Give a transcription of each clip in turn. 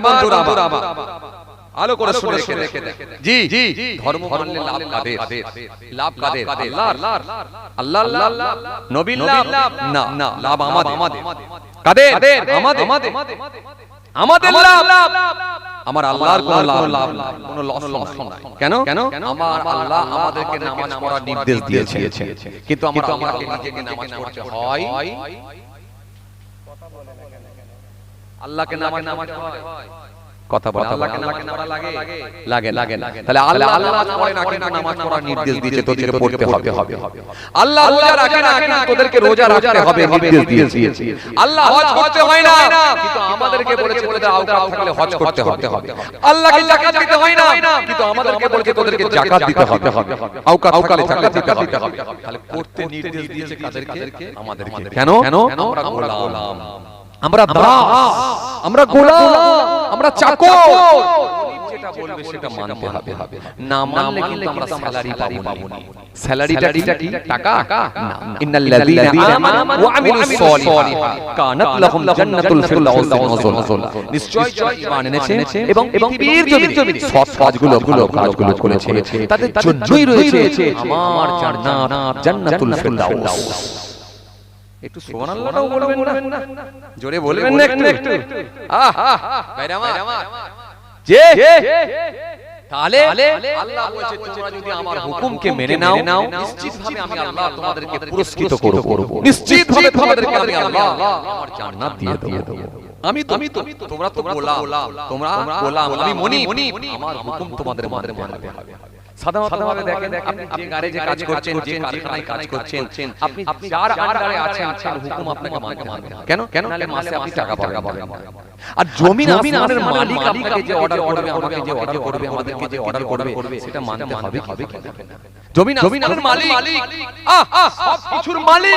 বন্ধুরা আমার আলো করে শুনে রেখে রেখে জি জি ধর্ম মানলে লাভ কাদের? লাভ কাদের? আল্লাহ আল্লাহ আল্লাহ নবীর লাভ? না না লাভ আমাদের। কাদের? আমাদের। আমাদের। লাভ। আমার আল্লাহর কোন লাভ লাভ কোন লস লস নাই। কেন? কেন? আমার আল্লাহ আমাদেরকে নামাজ পড়ার নির্দেশ দিয়েছে কিন্তু আমরা নিজেকে নামাজ পড়তে হয়। আল্লাহকে নামাজ নামাজ হয়। কথা বলে আল্লাহকে নামাজ পড়া লাগে। লাগে। লাগে তাহলে আল্লাহ নামাজ পড়ে না কিন্তু নামাজ পড়ার নির্দেশ দিয়েছে তোদেরকে পড়তে হবে। হবে। আল্লাহ রোজা রাখে না কিন্তু তোদেরকে রোজা রাখতে হবে নির্দেশ দিয়েছে। আল্লাহ হজ করতে হয় না কিন্তু আমাদেরকে বলেছে তোদের আওকাত থাকলে হজ করতে হবে। আল্লাহকে যাকাত দিতে হয় না কিন্তু আমাদেরকে বলেছে তোদেরকে যাকাত দিতে হবে। আওকাত থাকলে যাকাত দিতে হবে। তাহলে করতে নির্দেশ দিয়েছে কাদেরকে? আমাদেরকে। কেন? কেন? আমরা গোলাম আমরা দাস আমরা গোলাম আমরা চাকর। যেটা বলবে সেটা মানতে হবে। না মানলে কিন্তু আমরা স্যালারি পাবো পাবো না। স্যালারিটা কি? টাকা? না ইন্নাল লাযীনা আমানু ওয়া আমিলুস সলিহাত কানাত লাহুম জান্নাতুল ফিরদাউস নুজুলা নিশ্চয় ঈমান এনেছে। এবং এবং পৃথিবীর জমিনে সৎ কাজগুলো ভালো কাজগুলো করেছে। তাদের জন্যই রয়েছে। আমার জান্নাত জান্নাতুল ফিরদাউস। একটু সুবহানাল্লাহটাও বলবেন না? জোরে বলবেন না একটু। একটু। আহা ভাইরা আমার। যে তাহলে আল্লাহ বলছে তোমরা যদি আমার হুকুমকে মেনে নাও নিশ্চিতভাবে আমি আল্লাহ তোমাদেরকে পুরস্কৃত করব। নিশ্চিতভাবে তোমাদেরকে আমি আল্লাহ আমার জান্নাত দিয়ে দেব। আমি তো আমি তো তোমরা তো গোলাম। তোমরা গোলাম। আমি মনি। আমার হুকুম তোমাদের মানতে হবে। সাধারণভাবে দেখেন আপনি যে কাজ করছেন যে কারখানায় কাজ করছেন আপনি যার আন্ডারে আছেন তার হুকুম আপনাকে মানতে হবে। কেন? কেন? নালে মাসে আপনি টাকা পাবেন আর জমি আসমানের মালিক আপনাকে যে অর্ডার করবে আমাকে যে অর্ডার করবে আমাদেরকে যে অর্ডার করবে সেটা মানতে হবে হবে কি জমি আসমানের মালিক আহ সব কিছুর মালিক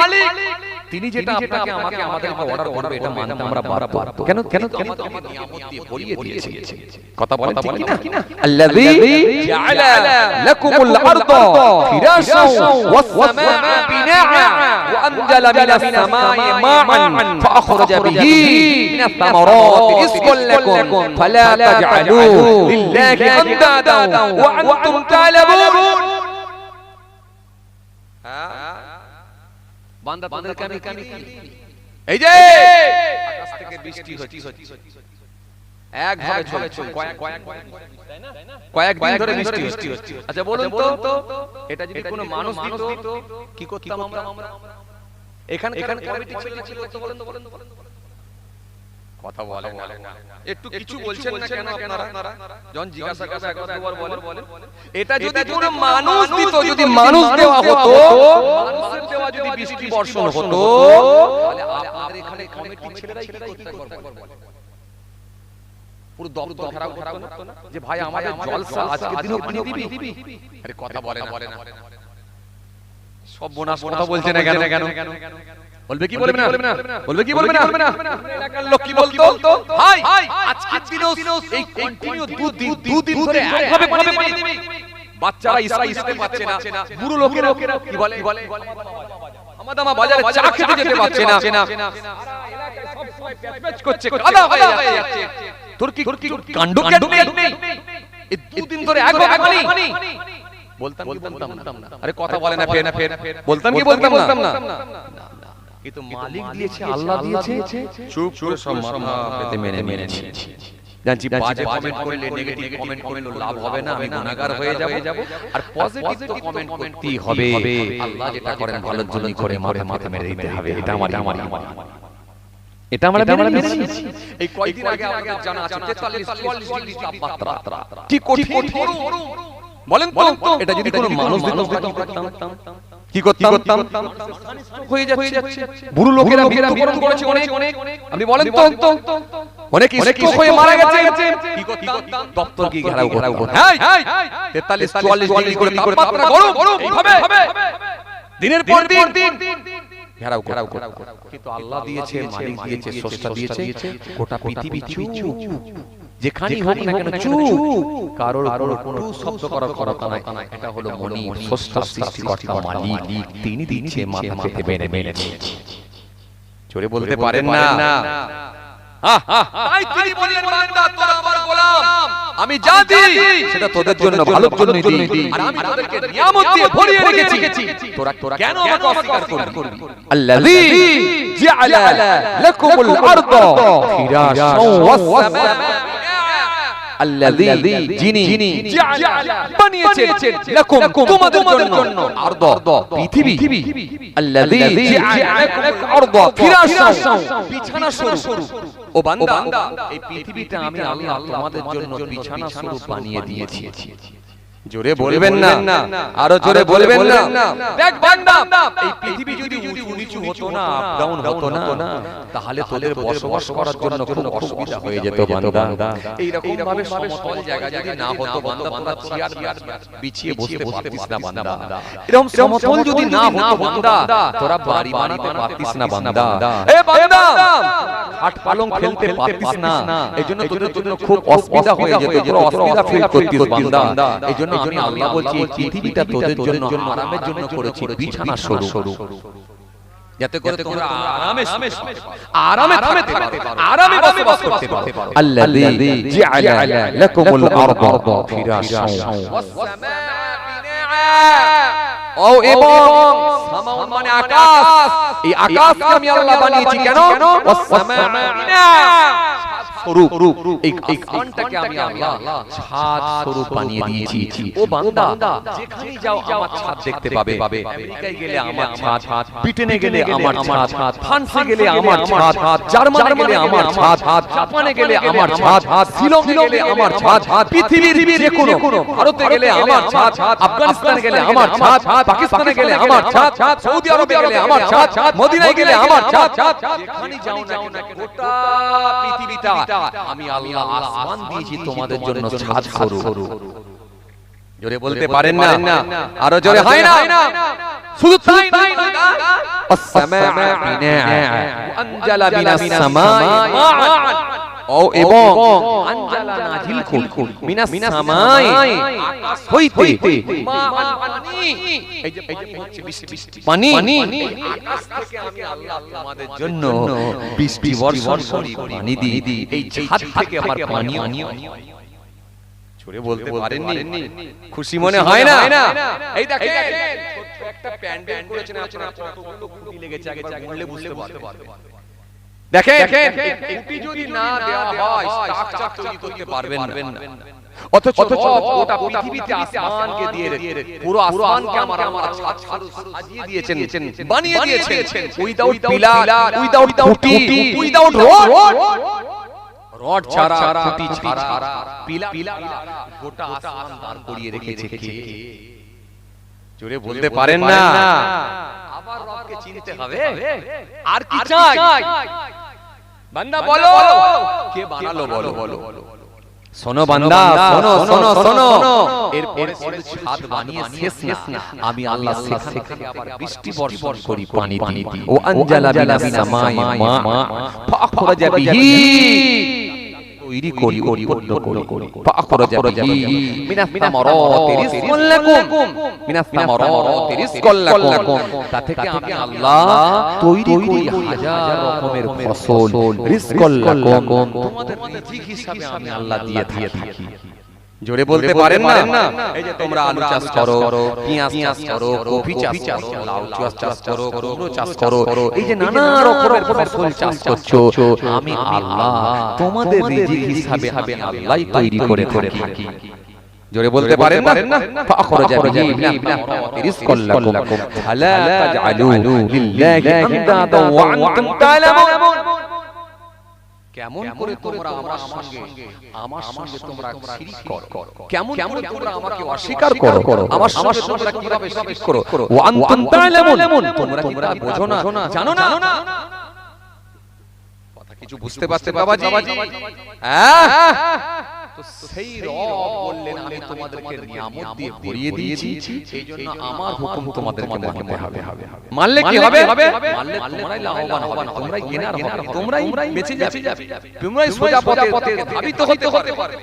তিনি যেটা আপনাকে আমাকে আমাদেরকে অর্ডার করবে এটা মানতে আমরা বাধ্য। কেন কেন কেন নিয়ামত দিয়ে ভরিয়ে দিয়েছে? কথা বলেন ঠিক কি না আল্লাযী জাআলা লাকুমুল আরদা ফিরাশাও ওয়াস সামাআ বিনাআ ওয়া আনজালা মিনাস সামাই মাআন ফাআখরাজা বিহি মিনাস সামারাতি রিজকান লাকুম ফালা তাজআলু লিল্লাহি আন্দাদা ওয়া আনতুম বান্দা তাদেরকে আমি কি এই যে! আকাশ থেকে বৃষ্টি হচ্ছে। এক ভাবে চলে চলে কয়েক কয়েক কয়েক দিন ধরে বৃষ্টি হচ্ছে। আচ্ছা বলুন তো এটা যদি কোনো মানুষ দিত কি করতাম আমরা? এখানে এখানে কমিটি ছিল বলেন তো বলেন তো বলেন কথা বলে না। একটু কিছু বলছেন না কেন আপনারা? যখন জিজ্ঞাসা করবে একবার দুবার বলেন। এটা যদি কোনো মানুষ দিত যদি মানুষ দেওয়া হতো মানুষের দেওয়া যদি বৃষ্টি বর্ষণ হতো তাহলে আপনাদের এখানে কমিটির ছেলেরাই কি করতে পুরো দপ্তর ঘেরাও করতো না? যে ভাই আমাদের জলসা আজকে দিনও পানি দিবি। আরে কথা বলে না। সব বোনাস কথা বলছে না কেন? কেন? বলবে কি বলবে না? বলবে কি বলবে না? এলাকার লোক কি বলতো? ভাই আজকের দিনেও এই কন্টিনিউ দুদিন দুদিন ধরে একভাবে পানি দিবি বাচ্চারা স্কুল যেতে পারছে না। বুড়ো লোকেরা কি বলে? বলে? আমাদের আমা বাজারে চা খেতে যেতে পারছে না। সব সময় প্যাচ করছে। কাদা হয়ে যাচ্ছে। তোর কি তোর কি কাণ্ড জ্ঞান নেই এই দুদিন ধরে একভাবে পানি বলতাম কি বলতাম না। আরে কথা বলে না ফের না ফের বলতাম কি বলতাম না। কিন্তু মালিক দিয়েছে আল্লাহ দিয়েছে। চুপ করে সব মাথা পেতে মেনে মেনে নিয়েছি। জানছি বাজে কমেন্ট করলে নেগেটিভ কমেন্ট করলে লাভ হবে না আমি গুনাহগার হয়ে যাব। আর পজিটিভ তো কমেন্ট করতেই হবে। আল্লাহ যেটা করেন ভালোর জন্য করে মাথা মাথা মেরে দিতে হবে। এটা আমার আমার এটা আমরা মেনে নিয়েছি। এই কয়েকদিন আগে আমাদের জানা আছে 43 44 ডিগ্রি তাপমাত্রা। কি কঠিন। বলেন তো। এটা যদি কোনো মানুষ দিত কি করতাম? হয়ে যাচ্ছে বুড়ো লোকেরা মৃত্যুবরণ করেছে অনেক। অনেক। আপনি বলেন তো। অনেক স্ট্রোক হয়ে মারা গেছে। কি করতাম? দপ্তর কি ঘেরাও ঘেরাও হ্যাঁ 43 44 ডিগ্রি করে তাপমাত্রা গরম। হবে দিনের পর দিন। ঘেরাও ঘেরাও কিন্তু আল্লাহ দিয়েছে মালিক দিয়েছে স্রষ্টা দিয়েছে গোটা পৃথিবী চুপ যেখানেই হোক না কেন চুপ। কারোর কোনো শব্দ করার ক্ষমতা নাই। এটা হলো মনি। স্রষ্টা সৃষ্টিকর্তা মালিক। তিনি দিচ্ছে মাথা পেতে মেনে মেনে জোরে বলতে পারেন না। তাই তিনি বললেন বান্দা তোরা আমার গোলাম। আমি যা দিই সেটা তোদের জন্য ভালোর জন্যই দিই। আর আমি তোদেরকে নিয়ামত দিয়ে ভরিয়ে রেখেছি। তোরা তোরা কেন আমাকে অস্বীকার করবি আল্লাযী জাআলা লাকুমুল আরদা। ফিরাশান ওয়াস আল্লাযী যিনি বানিয়েছেন লাকুম। তোমাদের জন্য। আরদ। পৃথিবী। আল্লাযী জাআলা লাকুমুল আরদা। ফিরাশান বিছানা স্বরূপ ও বান্দা। এই পৃথিবীটা আমি আল্লাহ তোমাদের জন্য বিছানা স্বরূপ বানিয়ে দিয়েছি। জোরে বলবেন না। আরও জোরে বলবেন না। দেখ বান্দা এই পৃথিবী যদি উঁচু নিচু হতো না আপ ডাউন হতো না তাহলে তোদের বসবাস করার জন্য খুব অসুবিধা হয়ে যেত বান্দা। এই রকম ভাবে সমতল জায়গা যদি না হতো বান্দা বান্দা চেয়ার বিছিয়ে বসতে পারতিস না বান্দা। এরকম সমতল যদি না হতো বান্দা তোরা বাড়ি বাড়িতে পারতিস না বান্দা। এ বান্দা! খাট পালং খেলতে পারতিস না। এইজন্য তোদের জন্য খুব অসুবিধা হয়ে যেত তোরা অসুবিধা ফিল করতিস বান্দা এইজন্য এজন্য আল্লাহ বলছি পৃথিবীটা তোদের জন্য আরামের জন্য করেছি বিছানা সরু যাতে করে তোমরা আরামে আরামে আরামে আরামে বসবাস করতে পারো। আল্লাযী জাআলা লাকুমুল আরদা। ফিরাশা ও এবং সামাউন মানে আকাশ। এই আকাশকে আমি আল্লাহ বানিয়েছি কেন? ওয়াস সামা'a স্বরূপ এই আসমানটাকে আমি আল্লাহ ছাদ স্বরূপ বানিয়ে দিয়েছি ও বান্দা যেখানে যাও আমার ছাদ দেখতে পাবে আমেরিকায় গেলে আমার ছাদ ব্রিটেনে গেলে আমার ছাদ ফ্রান্সে গেলে আমার ছাদ জার্মানে গেলে আমার ছাদ জাপানে গেলে আমার ছাদ শ্রীলঙ্কা গেলে আমার ছাদ পৃথিবীর যে কোনো ভারতে গেলে আমার ছাদ আফগানিস্তানে গেলে আমার ছাদ পাকিস্তানে গেলে আমার ছাদ সৌদি আরবে গেলে আমার ছাদ মদিনায় গেলে আমার ছাদ যেখানে যাও না কেন গোটা পৃথিবীটা আমি আল্লাহ আসমান দিয়েছি তোমাদের জন্য ছাদ স্বরূপ জোরে বলতে পারেন না আরো জোরে হয় না শুধু তাই নয় السماء بناء وأنزل من السماء ماء ও এবং আনজালা নাজিল করুন মিনাস সামাই। আকাশ হইতে। পানি এই যে এই যে হচ্ছে বৃষ্টি আকাশ থেকে আমি আল্লাহ তোমাদের জন্য বৃষ্টি বর্ষণ করি পানি দিই। এই ছাদ থেকে আমার পানি ছুড়ে বলতে পারেননি। খুশি মনে হয় না? এই দেখেন। ছোট্ট একটা প্যান্ডেল করেছেন আপনারা। কতগুলো খুঁটি লেগেছে আগে বুঝতে পারবেন দেখেন যদি না দেওয়া হয় স্ট্রাকচার তৈরি করতে পারবেন না। অথচ গোটা পৃথিবীতে আসমানকে দিয়ে পুরো আসমানকে আমার আমার ছাদ সাজিয়ে দিয়েছেন বানিয়ে দিয়েছেন। উইদাউট পিলার উইদাউট খুঁটি উইদাউট রড রড। ছাড়া খুঁটি ছাড়া পিলা গোটা আসমান দাঁড় করিয়ে রেখেছে। কে জোরে বলতে পারেন না। আবার রবকে চিনতে হবে। আর কি চাই? বান্দা বলো। কে বানালো বলো? বলো। শোনো বান্দা শোনো শোনো শোনো এরপরে ছাদ বানিয়ে শেষ না। আমি আল্লাহ সেখান আবার বৃষ্টি বর্ষণ করি পানি পানি ও আনজালা বিনা সামাই মা ফাখরাজা বিহি তৈরি করি উৎপন্ন করি। ফাখরাজা বিহি মিনাস সামারাতি রিজকুন লাকুম। মিনাস সামারাতি রিজকুন লাকুম। তা থেকে আমি আল্লাহ তৈরি করি হাজার রকমের ফসল। রিজকুন লাকুম। তোমাদের রিজিক হিসাবে আমি আল্লাহ দিয়ে থাকি। জোরে বলতে পারেন না। এই যে তোমরা আলু চাষ করো পেঁয়াজ চাষ করো কফি চাষ করো লাউ চাষ করো কুমড়ো চাষ করো। এই যে নানা রকমের ফসল চাষ করছ আমি আল্লাহ তোমাদের রিজিক হিসাবে আমি আল্লাহই তৈরি করে করে থাকি। জোরে বলতে পারেন না? মিনাল রিজকাল লাকুম ফালা তাজআলু লিল্লাহি আনদাদা ওয়া আনতুম তা'লামুন কেমন করে তোমরা আমার সঙ্গে আমার সঙ্গে তোমরা শিরিক করো। কেমন কেমন তোমরা আমাকে অস্বীকার করো? আমার সঙ্গে তোমরা কীভাবে শিরিক করো? ওয়া আনতুম তা'লামুন তোমরা তোমরা বোঝো না? জানো না? কথা কিছু বুঝতে পারছেন বাবাজি? হ্যাঁ? তো সেই রব বললেন আমি তোমাদেরকে নিয়ামত দিয়ে ভরিয়ে দিয়েছি। সেই জন্য আমার হুকুম তোমাদেরকে মানতে হবে। মানলে কি হবে? মানলে তোমরাই লাভবান হবে তোমরাই কেনার হবে তোমরাই বেঁচে যাবে। তোমরাই সোজা পথে পথে ধাবিত হতে হতে পারে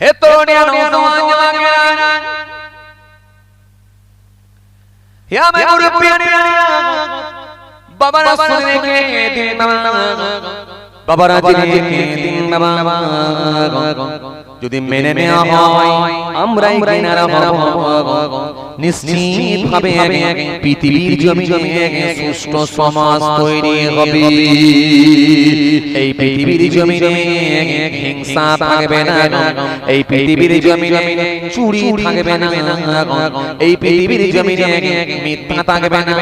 হে তরুণিয়া নওজওয়ান জওয়ান হে আমার মুরব্বিয়ানিয়া বাবারা শুনে রেখে দিন বাবা বাবারা জেনে রেখে দিন। বাবা যদি মেনে নেওয়া হয় আমরাই কিনারা হব নিশ্চিত ভাবে পৃথিবীর জমিনে সুষ্ঠু সমাজ তৈরি হবে এই পৃথিবীর জমিনে হিংসা থাকবে না এই পৃথিবীর জমিনে চুরি থাকবে না এই পৃথিবীর জমিনে মিথ্যা থাকবে না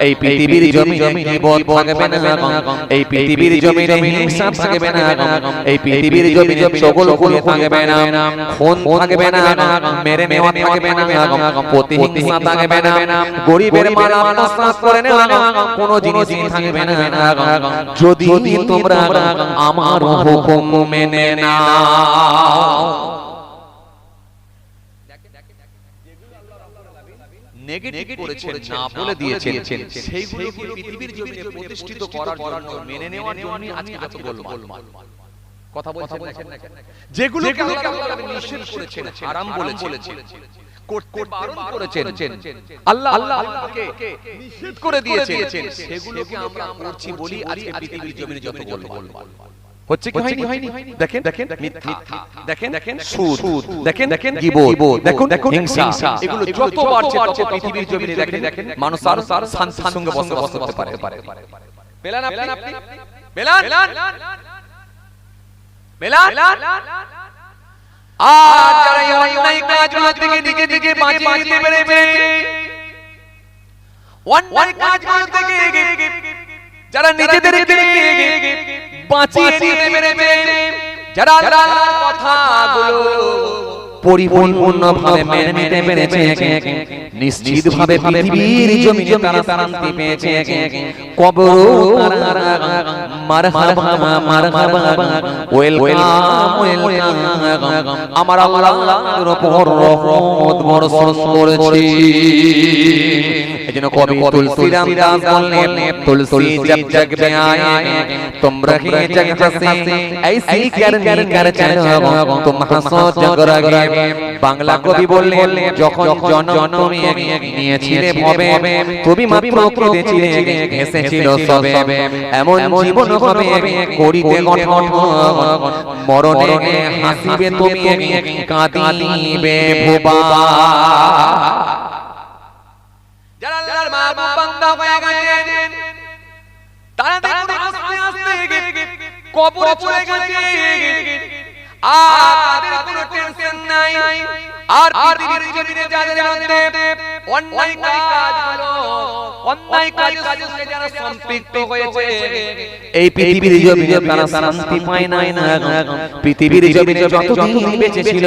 এই পৃথিবীর জমিনে বিপদ থাকবে না এই পৃথিবীর জমিনে হিংসা থাকবে না এই পৃথিবীর জমিনে চগল খুলে থাকবে না খুন থাকবে না মেরে নেওয়া থাকবে না প্রতিহিংসা থাকবে না। গরিবের মাল আত্মসাৎ করে নেওয়া কোনো জিনিসই থাকবে না। যদি তোমরা আমার হুকুম মেনে নাও। নেগেটিভ করেছেন না বলে দিয়েছেন। সেইগুলোকে পৃথিবীর জমিনে প্রতিষ্ঠিত করার জন্য মেনে নেওয়ার জন্য আজকে যত গোলমাল। কথা বলছেন না। তাআলা নিষেধ করেছেন হারাম বলেছেন। করতে বারণ করেছেন আল্লাহ আল্লাহকে নিষেধ করে দিয়েছেন সেগুলোকে আমরা করছি বলি আজকে পৃথিবীর জমিনে যত গোলমাল হচ্ছে কি হয়নি হয়নি দেখেন দেখেন মিথ্যা দেখেন দেখেন সুদ দেখেন দেখেন গিবত দেখুন দেখুন হিংসা এগুলো যত বাড়ছে তত পৃথিবীর জমিনে দেখেন দেখেন মানুষ আর আর শান্তির সঙ্গে বসবাস করতে পারে আপনি পেলান আর যারা অন্যায় কাজগুলো থেকে দিকে দিকে বাঁচিয়ে নিতে পেরেছে অন্যায় কাজগুলো থেকে যারা নিজেদেরকে বাঁচিয়ে নিতে পেরেছে যারা কথাগুলো পরিপূর্ণ ভাবে মেনে নিতে পেরেছে। নিশ্চিতভাবে পৃথিবীর জমিনে তারা শান্তি পেয়েছে। কবর মারহাবা মারহাবা। Welcome welcome. আমার আল্লাহর উপর রহমত বর্ষণ করেছে। এজন্য কবি তুলসীরাম দাস বললেন তুলসী জব জগ में आए तुम रहे जग हंसे ऐसी करनी कर चलो तुम हंसो जग रगे বাংলা কবি বললেন যখন জন্ম নিয়েছিলে ভবে তুমি মাত্র কেঁদেছিলে হেসেছিল সবে এমন জীবন হবে করিতে গঠন মরণে হাসিবে তুমি কাঁদিবে ভোবা যারা আল্লাহর মাহবুব বান্দা হয়ে গেছেন তারা দেখুন আস্তে আস্তে কবরে চলে গেছে আর তাদের কোনো টেনশন নাই। আর পৃথিবীর জমিনে যাদের মধ্যে অন্যায় অন্যায় যারা সম্পৃক্ত হয়েছে এই পৃথিবীর জমিনে তারা শান্তি পায় না। পৃথিবীর জমিনে যতদিন বেঁচে ছিল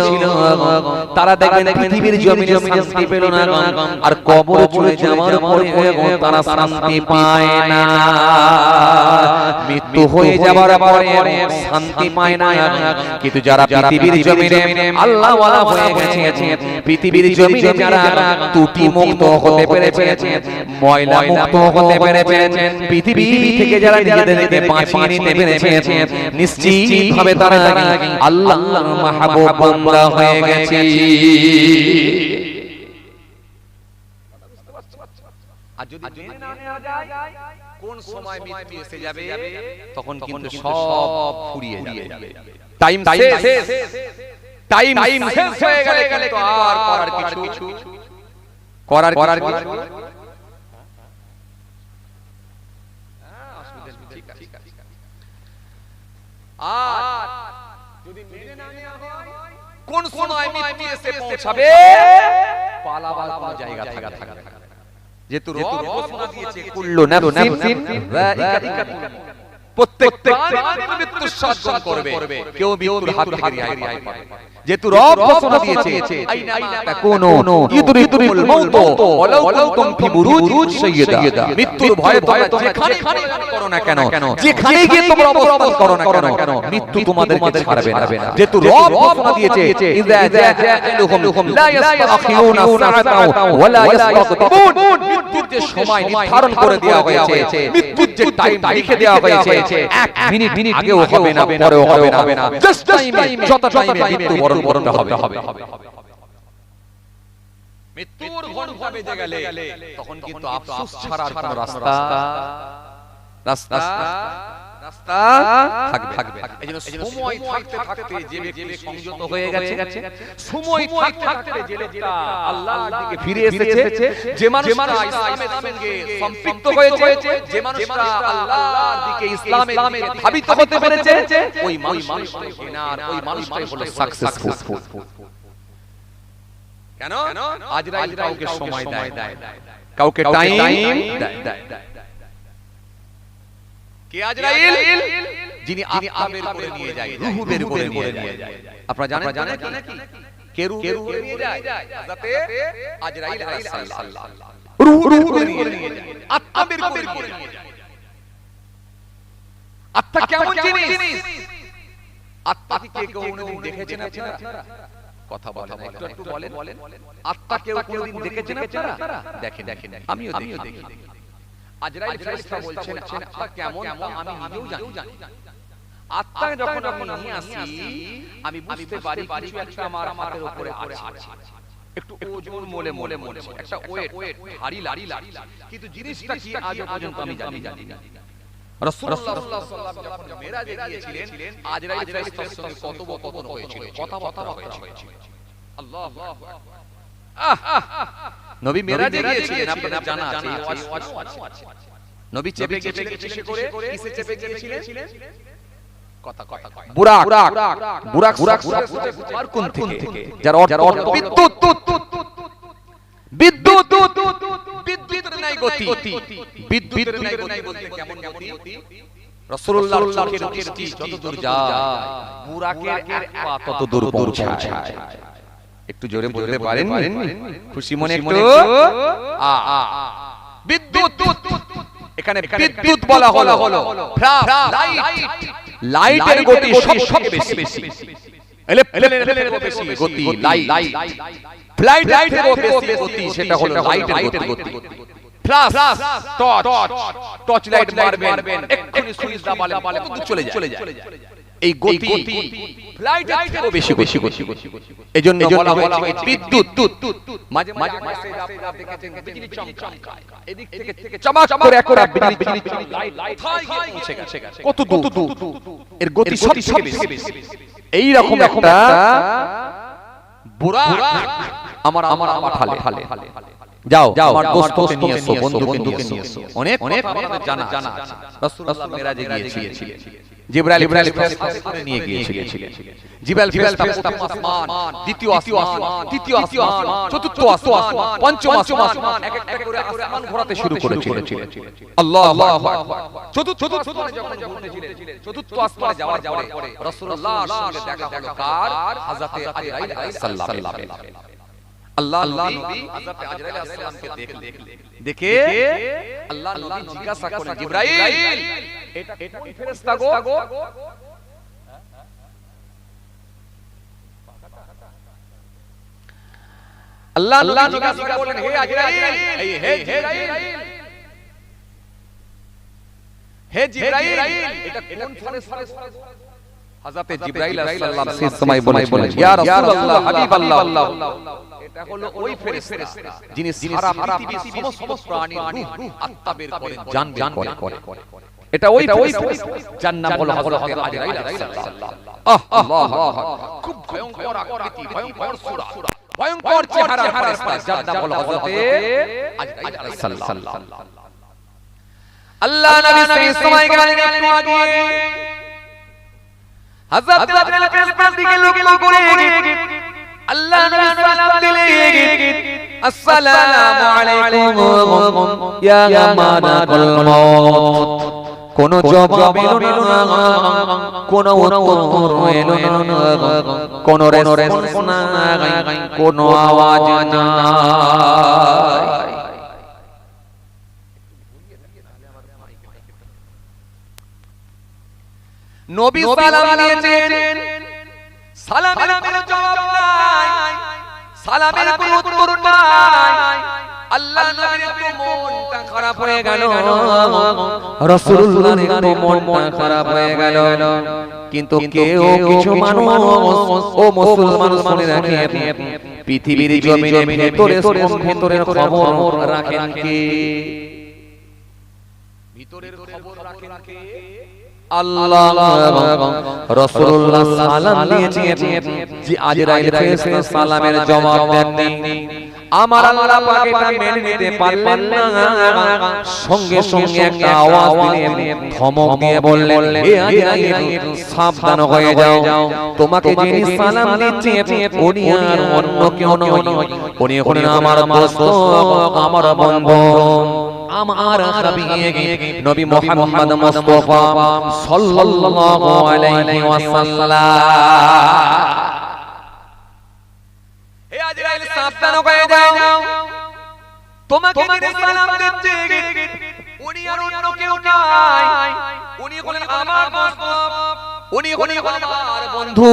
তারা দেখবেন পৃথিবীর জমিনে শান্তি পেল না। আর কবর চলে যাওয়ার পরে তারা শান্তি পায় না। মৃত্যু হয়ে যাওয়ার পরে শান্তি পায় না। কিন্তু যারা পৃথিবীর জমিনে আল্লাহ ওয়ালা হয়ে গেছে পৃথিবীর জমিনে যারা ত্রুটি মুক্ত হতে পেরেছে ময়লা মুক্ত হতে পেরেছে পৃথিবী থেকে যারা নিজেদেরকে বাঁচিয়ে নিতে পেরেছে নিশ্চিত ভাবে তারা আল্লাহর মাহবুব বান্দা হয়ে গেছে। আর যদি মেনে না নেওয়া যায় কোন সময় মৃত্যু এসে যাবে তখন কিন্তু সব ফুরিয়ে যাবে। টাইম শেষ। টাইম টাইম শেষ হয়ে গেলে কিন্তু আর করার কিছু করার করার আর যদি মেনে না নেওয়া হয় কোন সময় মৃত্যু এসে পৌঁছাবে? পালাবার কোনো জায়গা থাকা থাকা যেহেতু রব ঘোষণা দিয়েছে কুল্লু নাফসিন যায়িকাতুল প্রত্যেক প্রাণী মৃত্যু করবে। কেউ মৃত্যুর হাত রেহাই পাবে। যেহেতু রব ঘোষণা দিয়েছে আইনা তাকুনু ইদরিকুল ওয়ালাউ কুনতুম ফি বুরুজ সাইয়্যিদা মৃত্যুর ভয়ে তোমরা যেখানে করো না কেন? যেখানে গিয়ে তোমরা অবস্থান করো না কেন? মৃত্যু তোমাদেরকে ছাড়বে না। যেহেতু রব ঘোষণা দিয়েছে ইযা জাআলুহুম। লা ইস্তাখিরুনা সাআতাও ওয়ালা ইস্তাকদিমুন মৃত্যুর যে সময় নির্ধারণ করে দেওয়া হয়েছে মৃত্যুর যে টাইম লিখে দেওয়া হয়েছে এক মিনিট আগেও হবে না পরেও হবে না জাস্ট টাইমে যত টাইমে মৃত্যু বরণ করতে হবে। মৃত্যুর ঘণ্টা বেজে গেলে তখন কিন্তু আফসোস ছাড়ার কোনো রাস্তা রাস্তা রাস্তা থাকবে থাকবে। এই জন্য সময় থাকতে থাকতে যে ব্যক্তি সংযত হয়ে গেছে সময় থাকতে থাকতে যে লোকটা আল্লাহর দিকে ফিরে এসেছে যে মানুষটা ইসলামের সঙ্গে সম্পৃক্ত হয়েছে যে মানুষটা আল্লাহর দিকে ইসলামের দিকে ধাবিত হতে পেরেছে ওই মানুষটাই কেনার ওই মানুষটাই হলো সাকসেসফুল কেন? আজরাইল কাউকে সময় দেয় কাউকে টাইম দেয় কে আজরাইল যিনি আত্মা বের করে নিয়ে যায় রূহ বের করে নিয়ে যায়। আপনারা জানেন জানেন কি? কে রূহ বের করে নিয়ে যায়? যাতে আজরাইল আলাইহিস সালাম। রূহ বের করে নিয়ে যায়। আত্মা বের করে নিয়ে যায়। আত্মা কেমন জিনিস? আত্মা কি কে কোনোদিন দেখেছেন আপনারা? কথা বলেন একটু একটু বলেন। আত্মা কেউ কোনোদিন দেখেছেন আপনারা? দেখেন দেখেন আমিও আমিও দেখি। আজরাইল ফেরেশতা বলছেন আত্মা কেমন আমি নিজেও জানি। আত্মা যখন আমি আসি আমি বুঝতে পারি কিছু একটা আমার হাতের উপরে আছে। একটু ওজন মোলে মোলে মোলে একটা ওয়েট ভারী লাড়ি লাড়ি কিন্তু জিনিসটা কি আজ পর্যন্ত আমি জানি জানি যখন গিয়েছিলেন আজরাইল ফেরেশতার সঙ্গে কথোপকথন হয়েছিল কথাবার্তা হয়েছিল আল্লাহু আকবার। নবী মেরাজে গিয়েছিলেন আপনাদের জানা আছে নবী চেপে চেপে কিসে করে কিসে চেপে গিয়েছিলেন কথা কথা বুরাক বুরাক বুরাক বুরাক থেকে যার অর্থ বিদ্যুৎ বিদ্যুৎ বিদ্যুতের নাই গতি বিদ্যুতের নাই গতি বলতে কেমন গতি রাসূলুল্লাহর চোখের দৃষ্টি যতদূর যায় বুরাকের এক পা ততদূর পৌঁছায় একটু জোরে বলতে পারেন খুশি মনে একটু? আ বিদ্যুৎ। এখানে বিদ্যুৎ বলা হলো। লাইটের গতি সব বেশি। বেশি। গতি। লাইট। ফ্লাইটের বেশি। গতি সেটা হলো লাইটের গতি। প্লাস টর্চ টর্চ লাইট মারবেন। এক্ষুনি সুইচ দাবালে কত চলে যায়। চলে যায়। এই গতি বেশি বেশি গতি। এজন্য বলা হয়েছে বিদ্যুৎ। মাঝে মাঝে মেসেজ আপনারা দেখেছেন বিজলি চমকায়। এদিক থেকে থেকে চমক করে একটা বিজলি বিজলি লাইট থাই পৌঁছে গেছে কত দূর? এর গতি সব বেশি এই রকম একটা বুড়া আমার আমার ঠালে যাও যাও আমার দোস্তকে নিয়ে এসো বন্ধুকে নিয়ে এসো। অনেক অনেক জানা জানা রাসূলুল্লাহ মেরাজে গিয়েছিলেন। জিবরাইল ইব্রাহিম ফেরেশতা নিয়ে গিয়েছিলেন। জিবরাইল ফেরেশতা আসমান দ্বিতীয় আসমান তৃতীয় আসমান চতুর্থ আসমান পঞ্চম আসমান এক এক করে আসমান ঘোরাতে শুরু করেছিলেন। আল্লাহু আকবার। চতুর্থ আসমানে যখন চতুর্থ আসমানে যাওয়ার পরে রাসূলুল্লাহর সঙ্গে দেখা হলো কার? হযরতে আলাইহিস সালাম। আল্লাহ নবী হযরত আজরাইল আলাইহিস সালামকে দেখলেন। দেখে আল্লাহ নবী জিজ্ঞাসা করলেন জিবরাইল! এটা কোন ফেরেশতা গো? আল্লাহ নবী জিজ্ঞাসা করলেন হে আজরাইল! এই হে জিবরাইল! হে জিবরাইল! এটা কোন ফেরেশতা হযরতে জিবরাইল আলাইহিস সালাম সেই সময় বলে ইয়া রাসূলুল্লাহ হাবিবাল্লাহ। এটা হলো ওই ফেরেশতা যিনি সারা পৃথিবীর সমস্ত প্রাণীর রূহ আত্মা বের করেন জান জান করে এটা ওই ওই যার নাম হলো হযরত আজরাইল আলাইহিস সালাম। আহ আল্লাহ খুব ভয়ঙ্কর আকৃতি ভয়ঙ্কর সূরা। ভয়ঙ্কর চেহারার ফেরেশতা যার নাম হলো হযরত আজরাইল আলাইহিস সালাম। আল্লাহ নবী সেই সময় গেলেন একটু আগে। হযরত আজরাইল ফেরেশতার দিকে লক্ষ্য করে আল্লাহ নবী সালাম দিলেন আসসালামু আলাইকুম ইয়া মানাকুল মাউত। কোন জবাব এলো না। কোন উত্তর এলো না। কোন রেসপন্স নাই। কোন আওয়াজ নাই। নবী সালাম দিয়েছেন। সালামের কোনো জবাব নাই। সালামের কোনো উত্তর নাই। আল্লাহ নবীর একটু মনটা খারাপ হয়ে গেল। রাসূলুল্লাহর একটু মনটা খারাপ হয়ে গেল। কিন্তু কেউ কিছু মানুষ ও মুসলমান রাখে। পৃথিবীর জমিনে ভেতরে ভেতরের খবর রাখেন কে? ভিতরের খবর রাখেন কে? আল্লাহ রাসূলুল্লাহ সালাম দিয়েছেন যে আজরাইল ফেরেশতা সালামের জবাব দেননি। আমার আল্লাহ পাক এটা মেনে নিতে পারলেন না। সঙ্গে সঙ্গে একটা আওয়াজ দিলেন ধমক দিয়ে বললেন হে আজরাইল সাবধান হয়ে যাও। তোমাকে যিনি সালাম দিচ্ছে উনি আর অন্য কেউ নয়। উনি হলেন আমার দোস্ত আমার বন্ধু। আমার নবী মুহাম্মদ মুস্তাফা সাল্লাল্লাহু আলাইহি ওয়াসাল্লাম। হে আজরাইল সাবধান হয়ে যাও। তোমাকে যিনি সালাম দিচ্ছে উনি আর অন্য কেউ নয় উনি হলেন আমার দোস্ত উনি হলেন আমার বন্ধু।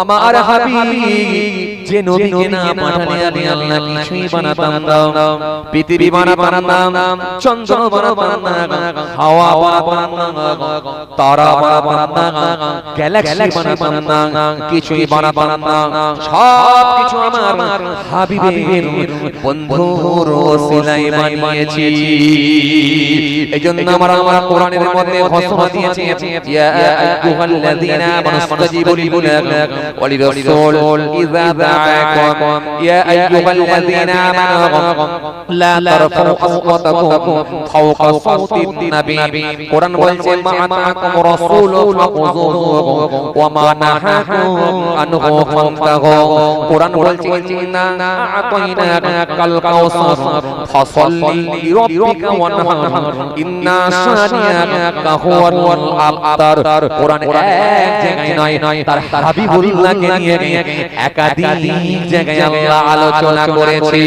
আমার হাবিব। যে নবীকে না পাঠালে আমি আল্লাহ কিছুই বানাতাম না পৃথিবী বানাতাম না চন্দ্র বানাতাম না হাওয়া বানাতাম না তারা বানাতাম না গ্যালাক্সি বানাতাম না কিছুই বানাতাম না সব কিছু আমার হাবিবের বন্ধুর ওসিলাই বানিয়েছি। এজন্য আমার আমার কোরআনের মধ্যে ঘোষণা দিয়েছে ইয়া আইয়ুহাল্লাযীনা আমানু ইসতাজিবু লিল্লাহি ওয়া লিরাসূল ইযা ইয়া আইয়ুহাল্লাযীনা আমানু লা তারফাউ আসওয়াতাকুম ফাওকা সাওতিন নাবী কোরআন বলছে মা আতাকুম রাসূল ফাখুযুহু ওয়া মা নাহাকুম আনহু ফান্তাহু কোরআন বলছে ইন্না আতাইনাকাল কাউসার ফাসাল্লি লিরাব্বিকা ওয়ানহার ইন্না শানিয়াকা হুয়াল আবতার কোরআন এক জায়গায় নয় তার হাবিবুল্লাহকে নিয়ে জায়গায় আল্লাহ আলোচনা করেছে।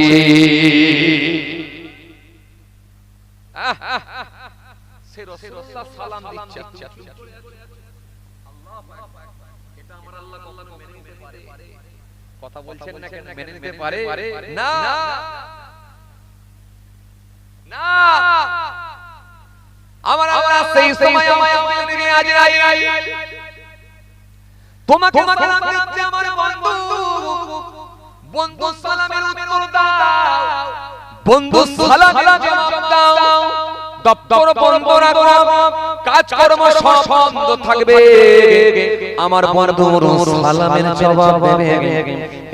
কথা বলছেন না কেন? মেনে নিতে পারে? না। না। আমার আল্লাহ সেই সময় আজরাইল তোমাকে সালাম আমার বন্ধু বন্ধু সালামের উত্তর দাও। বন্ধু সালামের জবাব দাও। দপ্তর বন্ধ রাখো কাজকর্ম সব থাকবে। আমার বন্ধুর সালামের জবাব দেবে।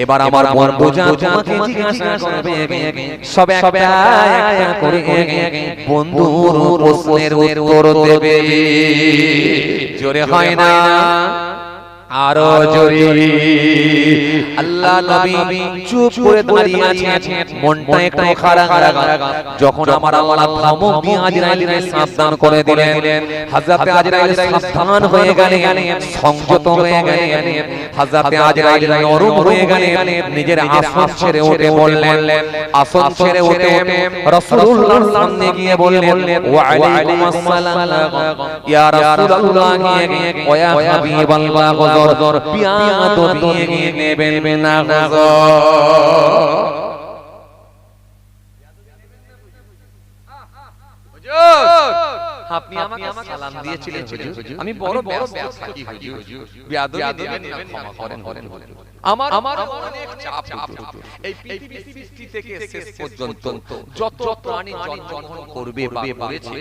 এবার আমার বন্ধু যা তোমাকে জিজ্ঞাসা করবে। সব একটা একটা করে বন্ধুর প্রশ্নের উত্তর দেবে। জোরে হয় না। আরও জোরে। আল্লাহ নবী চুপ করে দাঁড়িয়ে আছেন। মনটা একটু খারাপ যখন আমার আল্লাহ ধমক দিয়ে আজরাইলকে সাবধান করে দিলেন। হযরতে আজরাইল সাবধান হয়ে গেলেন। সংযত হয়ে গেলেন। হযরতে আজরাইল নরম হয়ে গেলেন। নিজের আসন ছেড়ে উঠে বললেন। আসন ছেড়ে উঠে রাসূলুল্লাহর সামনে গিয়ে বললেন। ওয়া আলাইকুম আসসালাম। ইয়া রাসূলুল্লাহ ওয়া হাবিবাল্লাহ গজর পিয়াদ দিয়ে নেবেন না গজর আপনি আমাকে সালাম দিয়েছিলেন হুজুর। আমি বড় ব্যস্ত থাকি হুজুর। বিয়াদবি নেবেন না ক্ষমা করেন করেন আমার আমার অনেক চাপ হুজুর। এই পৃথিবী সৃষ্টি থেকে শেষ পর্যন্ত যত প্রাণী জন্মগ্রহণ করবে বা করেছে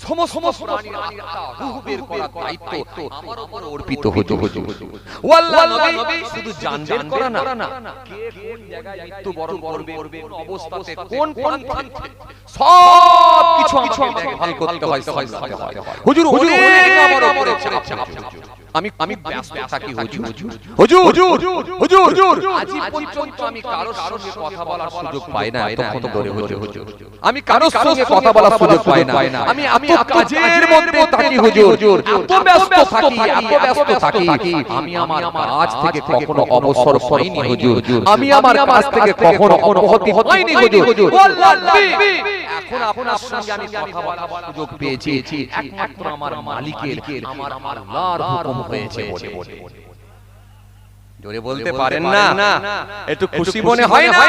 সমস্ত প্রাণীর আত্মা রূহ বের করার দায়িত্ব আমার উপর অর্পিত হতো হুজুর ও আল্লাহ নবী শুধু জান বের করা না। কে কোন জায়গায় মৃত্যুবরণ করবে কোন অবস্থাতে কোন কোন প্রান্তে? সব কিছু আমাকে ভালো করতে হয় হুজুর অনেক আমার উপরে চাপ আমি আমি ব্যস্ত থাকি হুজুর। হুজুর। হুজুর হুজুর আজ পর্যন্ত আমি কারোর সঙ্গে কথা বলার সুযোগ পাই না এতক্ষণ ধরে হুজুর আমি কারোর সঙ্গে কথা বলার সুযোগ পাই না। আমি আমি কাজের মধ্যে থাকি হুজুর। এত ব্যস্ত থাকি এত ব্যস্ত থাকি আমি আমার কাজ থেকে কখনো অবসর পাইনি হুজুর। আমি আমার কাজ থেকে কখনো হুজুর এখন আপনার সঙ্গে আমি কথা বলার সুযোগ পেয়েছি একমাত্র আমার মালিকের আমার আল্লাহর হুকুম হয়েছে জোরে বলতে পারেন না। একটু খুশি মনে হয় না।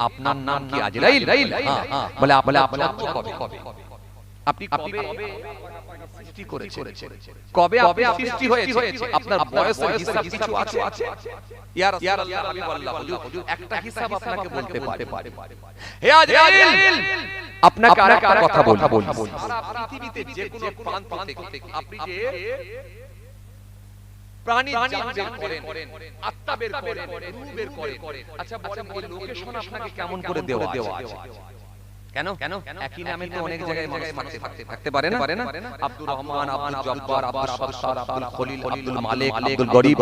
আপনার নাম কি আজরাইল? বলে আপনার কবে? কবে আপনি কবে সৃষ্টি করেছেন? কবে আপনি সৃষ্টি হয়েছে আপনার বয়সের হিসাব কিছু আছে? ইয়া রাসূলুল্লাহ হাবিবাল্লাহ হুজুর একটা হিসাব আপনাকে বলতে পারে। হে আজরাইল আপনাকে আরেকটা কথা বলি। সারা পৃথিবীতে যে কোনো প্রান্ত থেকে আপনি যে প্রাণী জান বের করেন আত্মা বের করেন রূহ বের করেন। আচ্ছা বলেন এই লোকেশন আপনাকে কেমন করে দেওয়া দেওয়া আছে? কেন? কেন? একই নামে তো অনেক জায়গায় মানুষ থাকতে থাকতে পারে না? পারে না? আব্দুর রহমান আব্দুল জব্বার আব্দুল সত্তার আব্দুল খলিল আব্দুল মালিক আব্দুল গরিব।